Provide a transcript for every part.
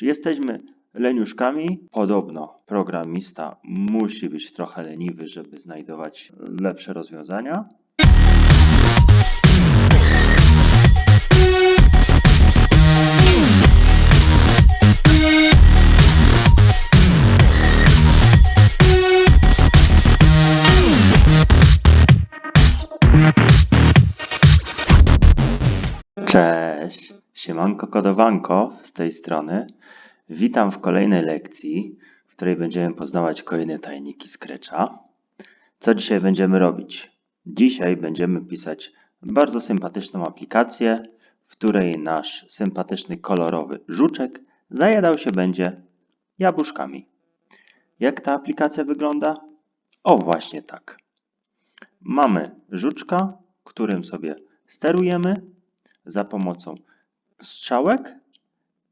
Jesteśmy leniuszkami. Podobno programista musi być trochę leniwy, żeby znajdować lepsze rozwiązania. Cześć, siemanko kodowanko z tej strony. Witam w kolejnej lekcji, w której będziemy poznawać kolejne tajniki Scratcha. Co dzisiaj będziemy robić? Dzisiaj będziemy pisać bardzo sympatyczną aplikację, w której nasz sympatyczny kolorowy żuczek zajadał się będzie jabłuszkami. Jak ta aplikacja wygląda? O właśnie tak. Mamy żuczka, którym sobie sterujemy za pomocą strzałek.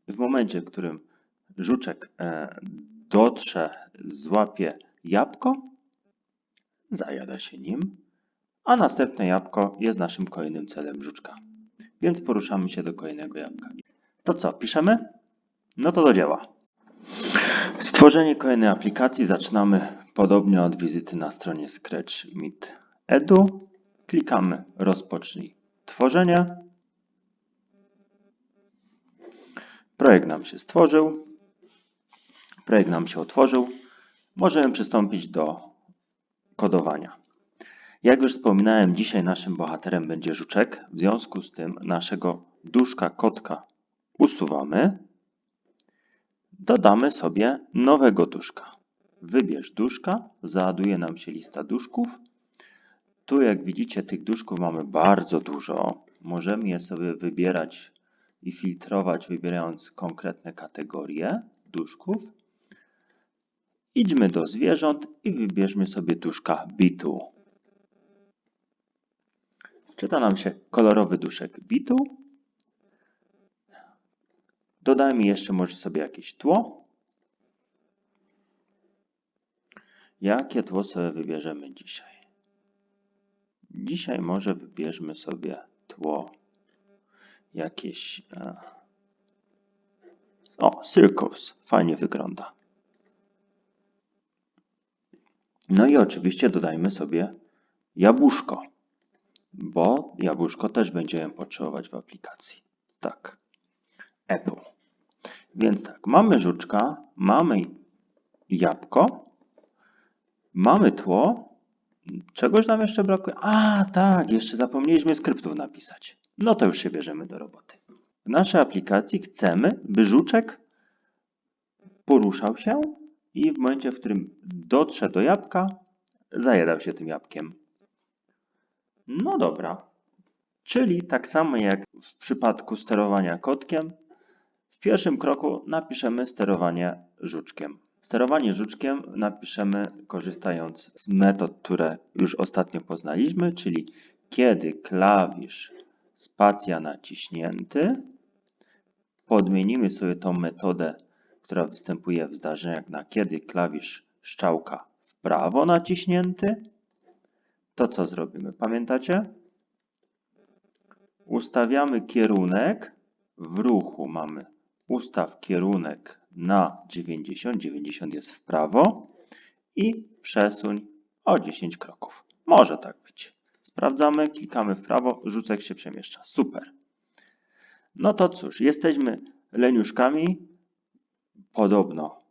W momencie, w którym żuczek e, dotrze, złapie jabłko, zajada się nim, a następne jabłko jest naszym kolejnym celem żuczka. Więc poruszamy się do kolejnego jabłka. To co, piszemy? No to do dzieła. Stworzenie kolejnej aplikacji zaczynamy podobnie od wizyty na stronie Scratch Meet Edu. Klikamy rozpocznij tworzenie. Projekt nam się stworzył. Projekt nam się otworzył. Możemy przystąpić do kodowania. Jak już wspominałem, dzisiaj naszym bohaterem będzie żuczek. W związku z tym naszego duszka kotka usuwamy. Dodamy sobie nowego duszka. Wybierz duszka, załaduje nam się lista duszków. Tu jak widzicie tych duszków mamy bardzo dużo. Możemy je sobie wybierać i filtrować, wybierając konkretne kategorie duszków. Idźmy do zwierząt i wybierzmy sobie duszka bitu. Wczyta nam się kolorowy duszek bitu. Dodajmy jeszcze może sobie jakieś tło. Jakie tło sobie wybierzemy dzisiaj? Dzisiaj może wybierzmy sobie tło jakieś. E... O, Circus. Fajnie wygląda. No i oczywiście dodajmy sobie jabłuszko, bo jabłuszko też będziemy potrzebować w aplikacji. Tak. Apple. Więc tak, mamy żuczka, mamy jabłko, mamy tło. Czegoś nam jeszcze brakuje? A, tak, jeszcze zapomnieliśmy skryptów napisać. No to już się bierzemy do roboty. W naszej aplikacji chcemy, by żuczek poruszał się i w momencie, w którym dotrze do jabłka, zajadał się tym jabłkiem. No dobra. Czyli tak samo jak w przypadku sterowania kotkiem, w pierwszym kroku napiszemy sterowanie żuczkiem. Sterowanie żuczkiem napiszemy korzystając z metod, które już ostatnio poznaliśmy, czyli kiedy klawisz spacja naciśnięty. Podmienimy sobie tą metodę, która występuje w zdarzeniach na kiedy klawisz strzałka w prawo naciśnięty. To co zrobimy? Pamiętacie? Ustawiamy kierunek. W ruchu mamy ustaw kierunek na 90. 90 jest w prawo i przesuń o 10 kroków. Może tak być. Sprawdzamy, klikamy w prawo, rzucek się przemieszcza. Super. No to cóż, jesteśmy leniuszkami. Podobno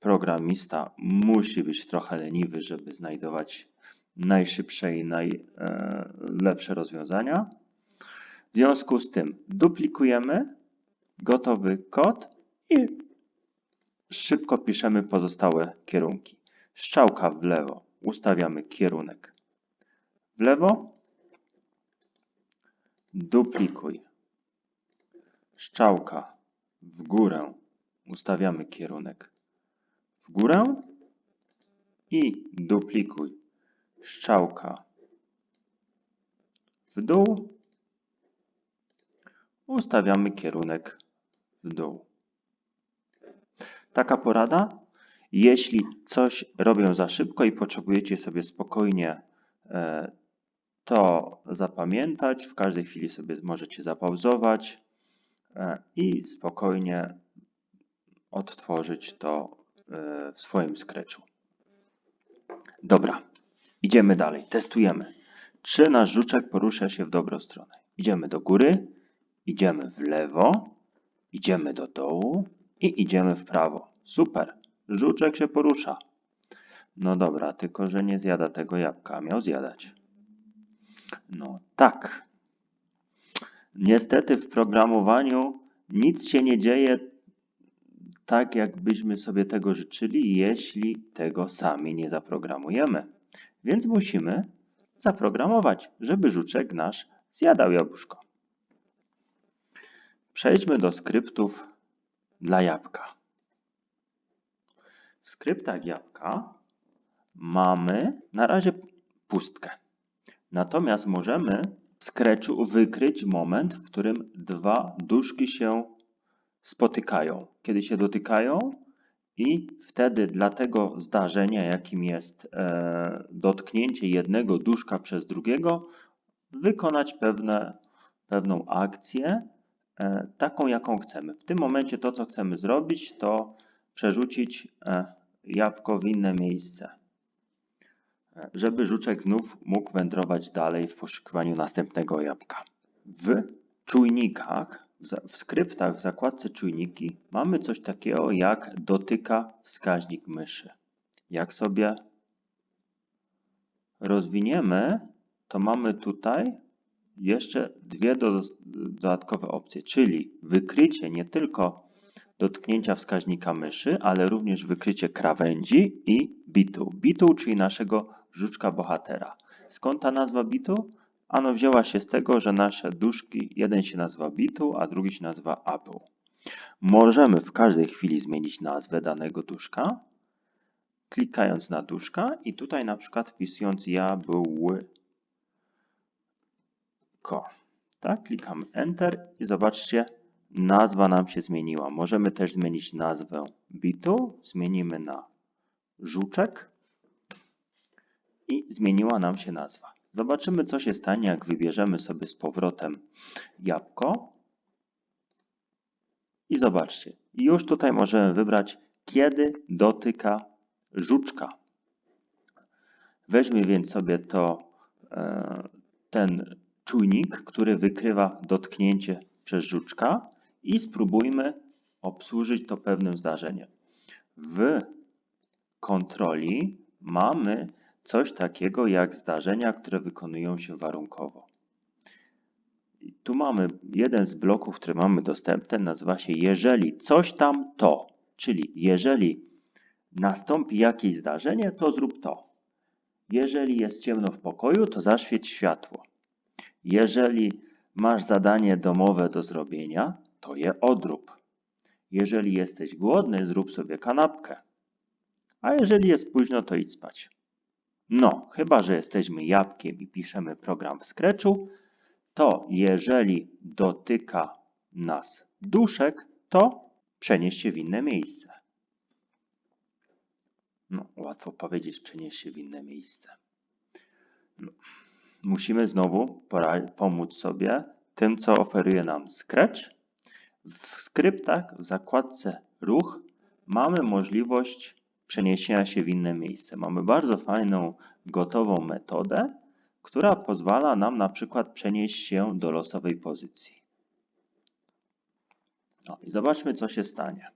programista musi być trochę leniwy, żeby znajdować najszybsze i najlepsze rozwiązania. W związku z tym duplikujemy gotowy kod i szybko piszemy pozostałe kierunki. Strzałka w lewo, ustawiamy kierunek w lewo, duplikuj. Strzałka w górę, ustawiamy kierunek w górę i duplikuj. Strzałka w dół, ustawiamy kierunek w dół. Taka porada. Jeśli coś robią za szybko i potrzebujecie sobie spokojnie e, to zapamiętać. W każdej chwili sobie możecie zapauzować e, i spokojnie odtworzyć to e, w swoim Scratchu. Dobra, idziemy dalej, testujemy. Czy nasz żuczek porusza się w dobrą stronę? Idziemy do góry, idziemy w lewo, idziemy do dołu i idziemy w prawo. Super, żuczek się porusza. No dobra, tylko że nie zjada tego jabłka, miał zjadać. No tak. Niestety w programowaniu nic się nie dzieje tak, jakbyśmy sobie tego życzyli, jeśli tego sami nie zaprogramujemy. Więc musimy zaprogramować, żeby żuczek nasz zjadał jabłuszko. Przejdźmy do skryptów dla jabłka. W skryptach jabłka mamy na razie pustkę. Natomiast możemy w Scratchu wykryć moment, w którym dwa duszki się spotykają. Kiedy się dotykają i wtedy dla tego zdarzenia, jakim jest e, dotknięcie jednego duszka przez drugiego, wykonać pewne, pewną akcję, e, taką jaką chcemy. W tym momencie to, co chcemy zrobić, to przerzucić e, jabłko w inne miejsce e, żeby żuczek znów mógł wędrować dalej w poszukiwaniu następnego jabłka. W czujnikach, w skryptach w zakładce czujniki mamy coś takiego jak dotyka wskaźnik myszy. Jak sobie rozwiniemy, to mamy tutaj jeszcze dwie do, dodatkowe opcje, czyli wykrycie nie tylko dotknięcia wskaźnika myszy, ale również wykrycie krawędzi i bitu. Bitu, czyli naszego żuczka bohatera. Skąd ta nazwa bitu? Ano wzięła się z tego, że nasze duszki, jeden się nazywa bitu, a drugi się nazywa apple. Możemy w każdej chwili zmienić nazwę danego duszka, klikając na duszka i tutaj na przykład wpisując jabłko. Tak, klikamy Enter i zobaczcie, nazwa nam się zmieniła. Możemy też zmienić nazwę bitu, zmienimy na żuczek i zmieniła nam się nazwa. Zobaczymy, co się stanie, jak wybierzemy sobie z powrotem jabłko. I zobaczcie, już tutaj możemy wybrać, kiedy dotyka żuczka. Weźmy więc sobie to, e, ten czujnik, który wykrywa dotknięcie przez żuczka i spróbujmy obsłużyć to pewnym zdarzeniem. W kontroli mamy coś takiego jak zdarzenia, które wykonują się warunkowo. I tu mamy jeden z bloków, który mamy dostępny, nazywa się jeżeli coś tam to, czyli jeżeli nastąpi jakieś zdarzenie, to zrób to. Jeżeli jest ciemno w pokoju, to zaświeć światło. Jeżeli masz zadanie domowe do zrobienia, to je odrób. Jeżeli jesteś głodny, zrób sobie kanapkę. A jeżeli jest późno, to idź spać. No, chyba że jesteśmy jabłkiem i piszemy program w Scratchu, to jeżeli dotyka nas duszek, to przenieś się w inne miejsce. No, łatwo powiedzieć, przenieś się w inne miejsce. No, musimy znowu pomóc sobie tym, co oferuje nam Scratch. W skryptach, w zakładce ruch mamy możliwość przeniesienia się w inne miejsce. Mamy bardzo fajną, gotową metodę, która pozwala nam na przykład przenieść się do losowej pozycji. No i zobaczmy, co się stanie.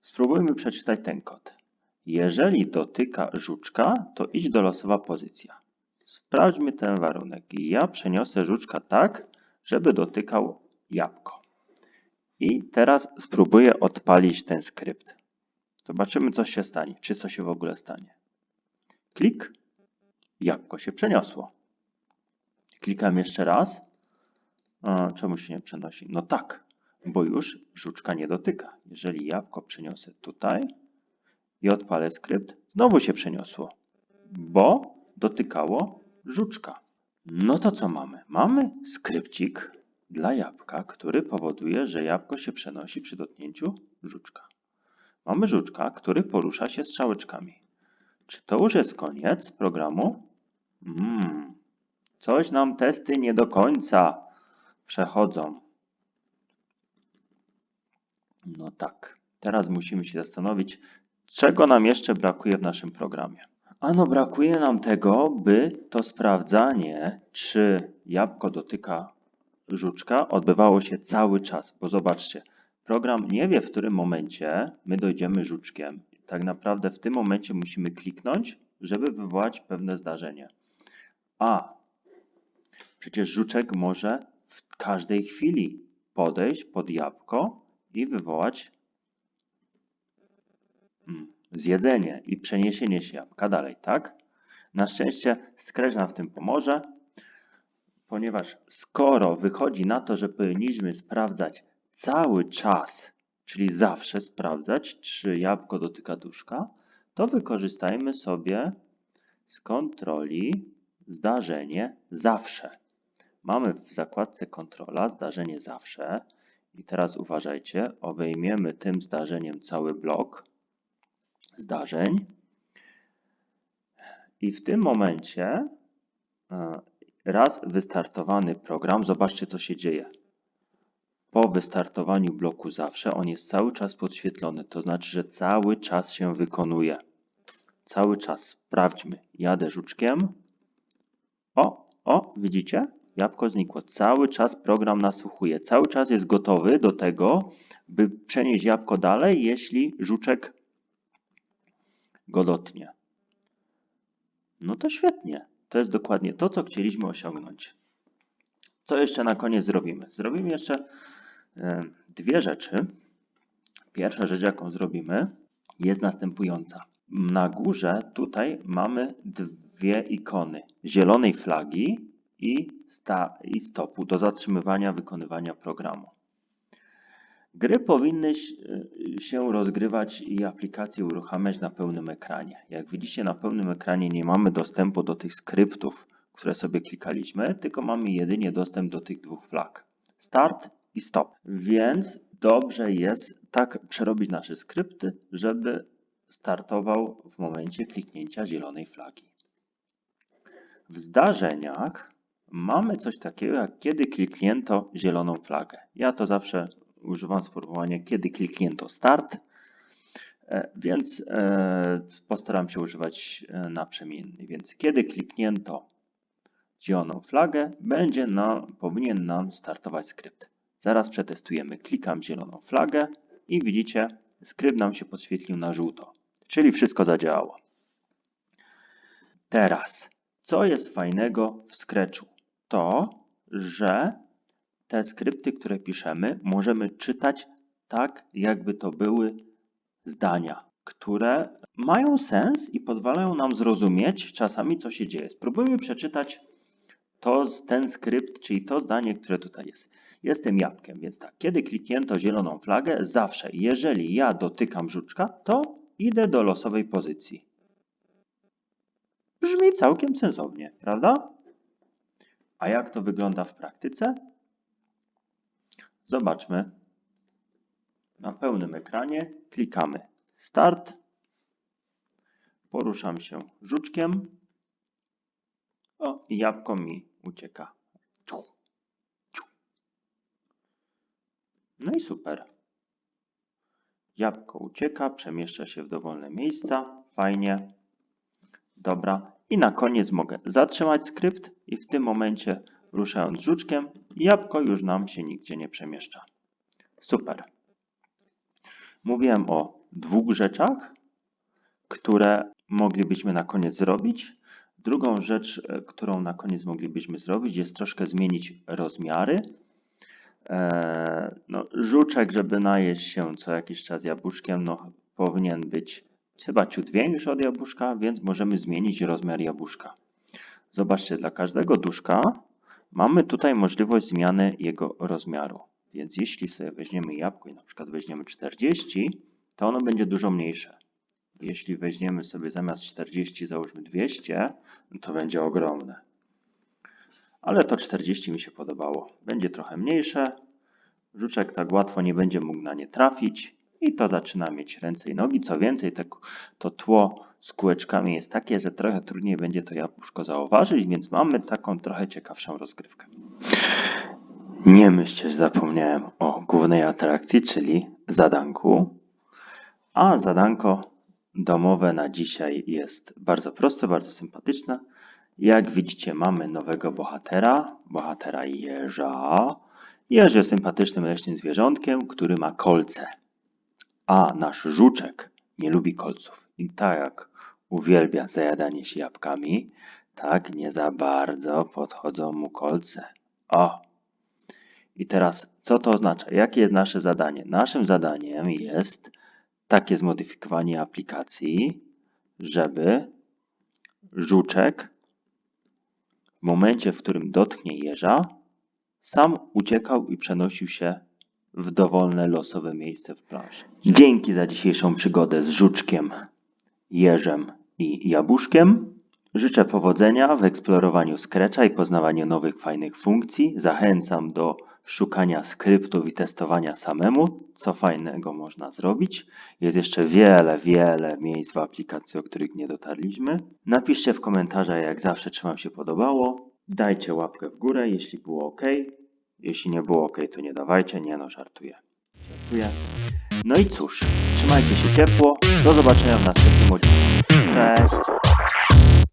Spróbujmy przeczytać ten kod. Jeżeli dotyka żuczka, to idź do losowa pozycja. Sprawdźmy ten warunek. Ja przeniosę żuczka tak, żeby dotykał jabłko. I teraz spróbuję odpalić ten skrypt. Zobaczymy, co się stanie. Czy co się w ogóle stanie. Klik. Jabłko się przeniosło. Klikam jeszcze raz. A, czemu się nie przenosi? No tak, bo już żuczka nie dotyka. Jeżeli jabłko przeniosę tutaj i odpalę skrypt, znowu się przeniosło, bo dotykało żuczka. No to co mamy? Mamy skrypcik dla jabłka, który powoduje, że jabłko się przenosi przy dotknięciu żuczka. Mamy żuczka, który porusza się strzałeczkami. Czy to już jest koniec programu? Mm, coś nam testy nie do końca przechodzą. No tak. Teraz musimy się zastanowić, czego nam jeszcze brakuje w naszym programie. Ano brakuje nam tego, by to sprawdzanie, czy jabłko dotyka żuczka, odbywało się cały czas. Bo zobaczcie, program nie wie, w którym momencie my dojdziemy żuczkiem. Tak naprawdę w tym momencie musimy kliknąć, żeby wywołać pewne zdarzenie. A przecież żuczek może w każdej chwili podejść pod jabłko i wywołać mm, zjedzenie i przeniesienie się jabłka dalej, tak? Na szczęście Scratch nam w tym pomoże, ponieważ skoro wychodzi na to, że powinniśmy sprawdzać cały czas, czyli zawsze sprawdzać, czy jabłko dotyka duszka, to wykorzystajmy sobie z kontroli zdarzenie zawsze. Mamy w zakładce kontrola zdarzenie zawsze i teraz uważajcie, obejmiemy tym zdarzeniem cały blok zdarzeń i w tym momencie e, raz wystartowany program, zobaczcie co się dzieje. Po wystartowaniu bloku zawsze on jest cały czas podświetlony, to znaczy, że cały czas się wykonuje. Cały czas sprawdźmy. Jadę żuczkiem. O, o, widzicie? Jabłko znikło. Cały czas program nasłuchuje. Cały czas jest gotowy do tego, by przenieść jabłko dalej, jeśli żuczek go dotknie. No to świetnie. To jest dokładnie to, co chcieliśmy osiągnąć. Co jeszcze na koniec zrobimy? Zrobimy jeszcze dwie rzeczy. Pierwsza rzecz, jaką zrobimy, jest następująca. Na górze tutaj mamy dwie ikony zielonej flagi i, stopu do zatrzymywania wykonywania programu. Gry powinny y, się rozgrywać i aplikacje uruchamiać na pełnym ekranie. Jak widzicie, na pełnym ekranie nie mamy dostępu do tych skryptów, które sobie klikaliśmy, tylko mamy jedynie dostęp do tych dwóch flag. Start i stop. Więc dobrze jest tak przerobić nasze skrypty, żeby startował w momencie kliknięcia zielonej flagi. W zdarzeniach mamy coś takiego jak kiedy kliknięto zieloną flagę. Ja to zawsze używam sformułowania kiedy kliknięto start, e, więc e, postaram się używać e, naprzemienny. Więc kiedy kliknięto zieloną flagę, będzie nam, powinien nam startować skrypt. Zaraz przetestujemy. Klikam zieloną flagę i widzicie, skrypt nam się podświetlił na żółto, czyli wszystko zadziałało. Teraz, co jest fajnego w Scratchu? To, że te skrypty, które piszemy, możemy czytać tak, jakby to były zdania, które mają sens i pozwalają nam zrozumieć czasami, co się dzieje. Spróbujmy przeczytać to, ten skrypt, czyli to zdanie, które tutaj jest. Jestem jabłkiem, więc tak, kiedy kliknięto zieloną flagę, zawsze, jeżeli ja dotykam żuczka, to idę do losowej pozycji. Brzmi całkiem sensownie, prawda? A jak to wygląda w praktyce? Zobaczmy. Na pełnym ekranie klikamy Start. Poruszam się żuczkiem. O, i jabłko mi ucieka. No i super. Jabłko ucieka, przemieszcza się w dowolne miejsca. Fajnie. Dobra. I na koniec mogę zatrzymać skrypt i w tym momencie ruszając żuczkiem, jabłko już nam się nigdzie nie przemieszcza. Super. Mówiłem o dwóch rzeczach, które moglibyśmy na koniec zrobić. Drugą rzecz, e, którą na koniec moglibyśmy zrobić, jest troszkę zmienić rozmiary. No, żuczek, żeby najeść się co jakiś czas jabłuszkiem, no, powinien być chyba ciut większy od jabłuszka, więc możemy zmienić rozmiar jabłuszka. Zobaczcie, dla każdego duszka mamy tutaj możliwość zmiany jego rozmiaru. Więc jeśli sobie weźmiemy jabłko i na przykład weźmiemy 40, to ono będzie dużo mniejsze. Jeśli weźmiemy sobie zamiast 40 załóżmy 200, no to będzie ogromne. Ale to 40 mi się podobało. Będzie trochę mniejsze. Żuczek tak łatwo nie będzie mógł na nie trafić. I to zaczyna mieć ręce i nogi. Co więcej, to tło z kółeczkami jest takie, że trochę trudniej będzie to jabłuszko zauważyć, więc mamy taką trochę ciekawszą rozgrywkę. Nie myślcie, że zapomniałem o głównej atrakcji, czyli zadanku. A zadanko domowe na dzisiaj jest bardzo proste, bardzo sympatyczne. Jak widzicie, mamy nowego bohatera, bohatera jeża. Jeż jest sympatycznym leśnym zwierzątkiem, który ma kolce. A nasz żuczek nie lubi kolców. I tak jak uwielbia zajadanie się jabłkami, tak nie za bardzo podchodzą mu kolce. O! I teraz, co to oznacza? Jakie jest nasze zadanie? Naszym zadaniem jest takie zmodyfikowanie aplikacji, żeby żuczek w momencie, w którym dotknie jeża, sam uciekał i przenosił się w dowolne losowe miejsce w planszy. Dzięki za dzisiejszą przygodę z żuczkiem, jeżem i jabłuszkiem. Życzę powodzenia w eksplorowaniu Scratcha i poznawaniu nowych fajnych funkcji. Zachęcam do szukania skryptów i testowania samemu, co fajnego można zrobić. Jest jeszcze wiele, wiele miejsc w aplikacji, o których nie dotarliśmy. Napiszcie w komentarzach, jak zawsze, czy Wam się podobało. Dajcie łapkę w górę, jeśli było ok. Jeśli nie było ok, to nie dawajcie. Nie no, żartuję. Żartuję. No i cóż, trzymajcie się ciepło. Do zobaczenia w następnym odcinku. Cześć!